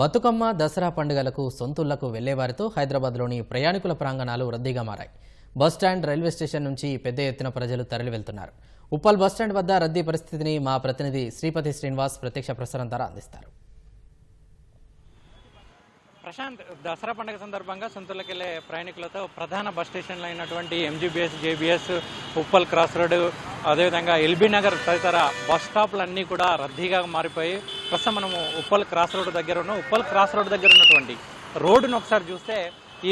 బతుకమ్మ దసరా పండుగలకు సొంతూళ్ళకు వెళ్ళేవారితో హైదరాబాద్లోని ప్రయాణికుల ప్రాంగణాలు రద్దీగా మారాయి. బస్టాండ్ రైల్వే స్టేషన్ నుంచి పెద్ద ఎత్తున ప్రజలు తరలి వెళ్తున్నారు ఉప్పల్ బస్టాండ్ వద్ద రద్దీ పరిస్థితిని మా ప్రతినిధి శ్రీపతి శ్రీనివాస్ ప్రత్యక్ష ప్రసారం ద్వారా అందిస్తారు. ప్రశాంత్ దసరా పండుగ సందర్భంగా సొంతలకెళ్ళే ప్రయాణికులతో ప్రధాన బస్ స్టేషన్లు అయినటువంటి MGBS JBS Uppal cross road అదేవిధంగా ఎల్బీ నగర్ తదితర బస్ స్టాప్లు అన్నీ కూడా రద్దీగా మారిపోయి ప్రస్తుతం మనము ఉప్పల్ క్రాస్ రోడ్ దగ్గర ఉన్నాం. ఉప్పల్ క్రాస్ రోడ్ దగ్గర ఉన్నటువంటి రోడ్డును ఒకసారి చూస్తే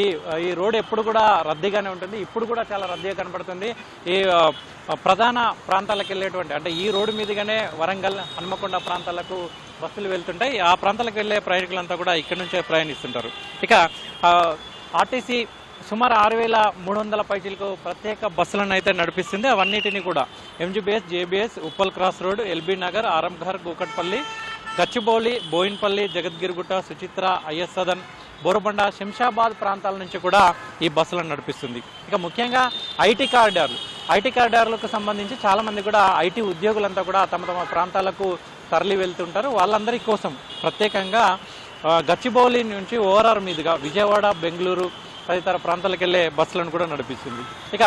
ఈ ఈ రోడ్ ఎప్పుడు కూడా రద్దీగానే ఉంటుంది. ఇప్పుడు కూడా చాలా రద్దీగా కనబడుతుంది ఈ ప్రధాన ప్రాంతాలకు వెళ్ళేటువంటి అంటే ఈ రోడ్డు మీదుగానే వరంగల్ హన్మకొండ ప్రాంతాలకు బస్సులు వెళ్తుంటాయి. ఆ ప్రాంతాలకు వెళ్ళే ప్రయాణికులంతా కూడా ఇక్కడి నుంచే ప్రయాణిస్తుంటారు. ఇక ఆర్టీసీ సుమారు ఆరు వేల మూడు వందల పైచీలకు ప్రత్యేక బస్సులను అయితే నడిపిస్తుంది. అవన్నిటిని కూడా MGBS JBS Uppal cross road LB Nagar Aramghar Kukatpally Gachibowli Bowenpally Jagadgirigutta Suchitra IS Sadan Borabanda Shamshabad ప్రాంతాల నుంచి కూడా ఈ బస్సులను నడిపిస్తుంది. ఇక ముఖ్యంగా ఐటీ కారిడార్లు. ఐటీ కారిడార్లకు సంబంధించి చాలామంది కూడా ఐటీ ఉద్యోగులంతా కూడా తమ తమ ప్రాంతాలకు తరలి వెళ్తుంటారు. వాళ్ళందరి కోసం ప్రత్యేకంగా గచ్చిబౌలి నుంచి ఓఆర్ఆర్ మీదుగా విజయవాడ బెంగళూరు తదితర ప్రాంతాలకు వెళ్ళే బస్సులను కూడా నడిపిస్తుంది. ఇక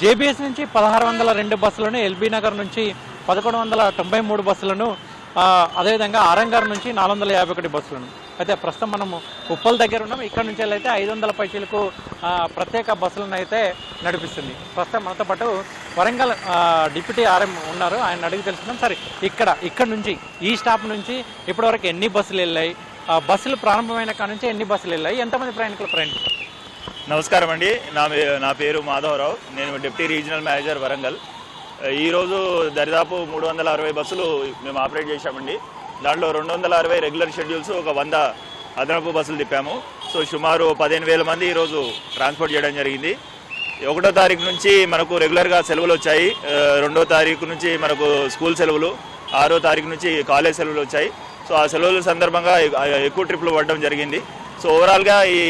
జేబీఎస్ నుంచి పదహారు వందల రెండు బస్సులను ఎల్బీ నగర్ నుంచి పదకొండు వందల తొంభై మూడు బస్సులను అదేవిధంగా ఆరంగర్ నుంచి నాలుగు వందల యాభై ఒకటి బస్సులను అయితే ప్రస్తుతం మనము ఉప్పల్ దగ్గర ఉన్నాం. ఇక్కడ నుంచి అయితే ఐదు వందల పైచీలకు ప్రత్యేక బస్సులను అయితే నడిపిస్తుంది. ప్రస్తుతం మనతో పాటు వరంగల్ డిప్యూటీ ఆర్ఎం ఉన్నారు. ఆయన అడిగి తెలుసుకున్నాం సరే ఇక్కడ ఇక్కడ నుంచి ఈ స్టాప్ నుంచి ఇప్పటివరకు ఎన్ని బస్సులు వెళ్ళాయి? బస్సులు ప్రారంభమైన కాడ నుంచి ఎన్ని బస్సులు వెళ్ళాయి? ఎంతమంది ప్రయాణికులు ప్రయాణిస్తారు నమస్కారం అండి. నా పే- నా పేరు మాధవరావు. నేను డిప్యూటీ రీజనల్ మేనేజర్ వరంగల్. ఈరోజు దరిదాపు మూడు వందల అరవై బస్సులు మేము ఆపరేట్ చేశామండి. దాంట్లో రెండు వందల అరవై రెగ్యులర్ షెడ్యూల్స్ ఒక వంద అదనపు బస్సులు తిప్పాము. సో సుమారు పదిహేను వేల మంది ఈరోజు ట్రాన్స్పోర్ట్ చేయడం జరిగింది. ఒకటో తారీఖు నుంచి మనకు రెగ్యులర్గా సెలవులు వచ్చాయి. రెండో తారీఖు నుంచి మనకు స్కూల్ సెలవులు ఆరో తారీఖు నుంచి కాలేజ్ సెలవులు వచ్చాయి. సో ఆ సెలవుల సందర్భంగా ఎక్కువ ట్రిప్లు పడడం జరిగింది. సో ఓవరాల్గా ఈ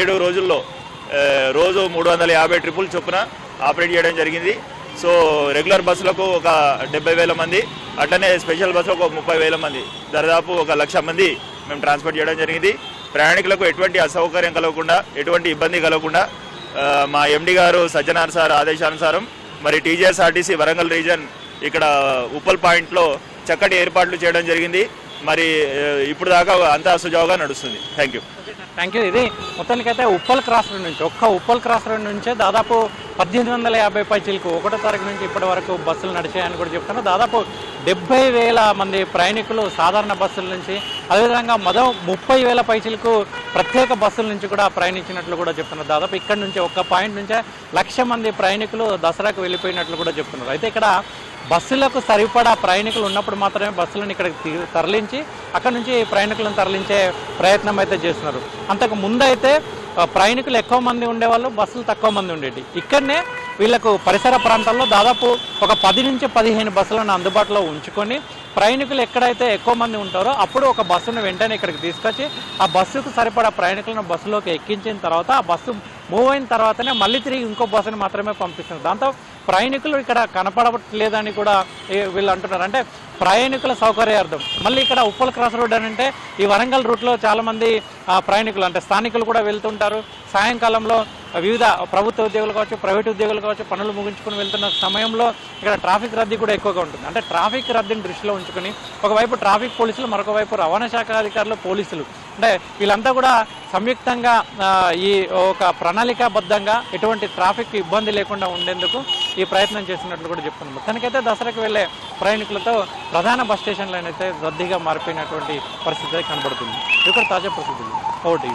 ఏడు రోజుల్లో రోజు మూడు వందల యాభై ట్రిప్పులు చొప్పున ఆపరేట్ చేయడం జరిగింది. సో రెగ్యులర్ బస్సులకు ఒక డెబ్బై వేల మంది అట్లనే స్పెషల్ బస్సులకు ఒక ముప్పై వేల మంది. దాదాపు ఒక లక్ష మంది మేము ట్రాన్స్పోర్ట్ చేయడం జరిగింది. ప్రయాణికులకు ఎటువంటి అసౌకర్యం కలగకుండా ఎటువంటి ఇబ్బంది కలగకుండా మా ఎండి గారు సజ్జనార్ సార్ ఆదేశానుసారం మరి టీజీఎస్ఆర్టీసీ వరంగల్ రీజన్ ఇక్కడ ఉప్పల్ పాయింట్లో చక్కటి ఏర్పాట్లు చేయడం జరిగింది. మరి ఇప్పుడు దాకా అంతా సుజావుగా నడుస్తుంది. థ్యాంక్ యూ థ్యాంక్ యూ ఇది మొత్తానికైతే ఉప్పల్ క్రాస్ రోడ్ నుంచి ఒక్క ఉప్పల్ క్రాస్ రోడ్ నుంచే దాదాపు పద్దెనిమిది వందల యాభై పైచీలకు ఒకటో తారీఖు నుంచి ఇప్పటి వరకు బస్సులు నడిచాయని కూడా చెప్తున్నారు. దాదాపు డెబ్బై వేల మంది ప్రయాణికులు సాధారణ బస్సుల నుంచి అదేవిధంగా మొదం ముప్పై వేల పైచీలకు ప్రత్యేక బస్సుల నుంచి కూడా ప్రయాణించినట్లు కూడా చెప్తున్నారు. దాదాపు ఇక్కడ నుంచి ఒక్క పాయింట్ నుంచే లక్ష మంది ప్రయాణికులు దసరాకు వెళ్ళిపోయినట్లు కూడా చెప్తున్నారు. అయితే ఇక్కడ బస్సులకు సరిపడా ప్రయాణికులు ఉన్నప్పుడు మాత్రమే బస్సులను ఇక్కడికి తరలించి తరలించి అక్కడ నుంచి ప్రయాణికులను తరలించే ప్రయత్నం అయితే చేస్తున్నారు. అంతకు ముందు అయితే ప్రయాణికులు ఎక్కువ మంది ఉండేవాళ్ళు బస్సులు తక్కువ మంది ఉండేవి ఇక్కడనే వీళ్ళకు పరిసర ప్రాంతాల్లో దాదాపు ఒక పది నుంచి పదిహేను బస్సులను అందుబాటులో ఉంచుకొని ప్రయాణికులు ఎక్కడైతే ఎక్కువ మంది ఉంటారో అప్పుడు ఒక బస్సును వెంటనే ఇక్కడికి తీసుకొచ్చి ఆ బస్సుకు సరిపడా ప్రయాణికులను బస్సులోకి ఎక్కించిన తర్వాత ఆ బస్సు మూవ్ అయిన తర్వాతనే మళ్ళీ తిరిగి ఇంకో బస్సును మాత్రమే పంపిస్తున్నారు. దాంతో ప్రయాణికులు ఇక్కడ కనపడట్లేదని కూడా వీళ్ళు అంటున్నారు. అంటే ప్రయాణికుల సౌకర్యార్థం మళ్ళీ ఇక్కడ ఉప్పల్ క్రాస్ రోడ్ అని అంటే ఈ వరంగల్ రూట్లో చాలామంది ప్రయాణికులు అంటే స్థానికులు కూడా వెళ్తుంటారు. సాయంకాలంలో వివిధ ప్రభుత్వ ఉద్యోగులు కావచ్చు ప్రైవేట్ ఉద్యోగులు కావచ్చు పనులు ముగించుకుని వెళ్తున్న సమయంలో ఇక్కడ ట్రాఫిక్ రద్దీ కూడా ఎక్కువగా ఉంటుంది. అంటే ట్రాఫిక్ రద్దీని దృష్టిలో ఉంచుకొని ఒకవైపు ట్రాఫిక్ పోలీసులు మరొక వైపు రవాణా శాఖ అధికారులు పోలీసులు. అంటే వీళ్ళంతా కూడా సంయుక్తంగా ఈ ఒక ప్రణాళికాబద్ధంగా ఎటువంటి ట్రాఫిక్ ఇబ్బంది లేకుండా ఉండేందుకు ఈ ప్రయత్నం చేసినట్లు కూడా చెప్తున్నాం మొత్తానికైతే దసరాకు వెళ్ళే ప్రయాణికులతో ప్రధాన బస్ స్టేషన్లు అయితే రద్దీగా మారిపోయినటువంటి పరిస్థితి కనబడుతుంది. ఇక్కడ తాజా పరిస్థితులు. ఓటీ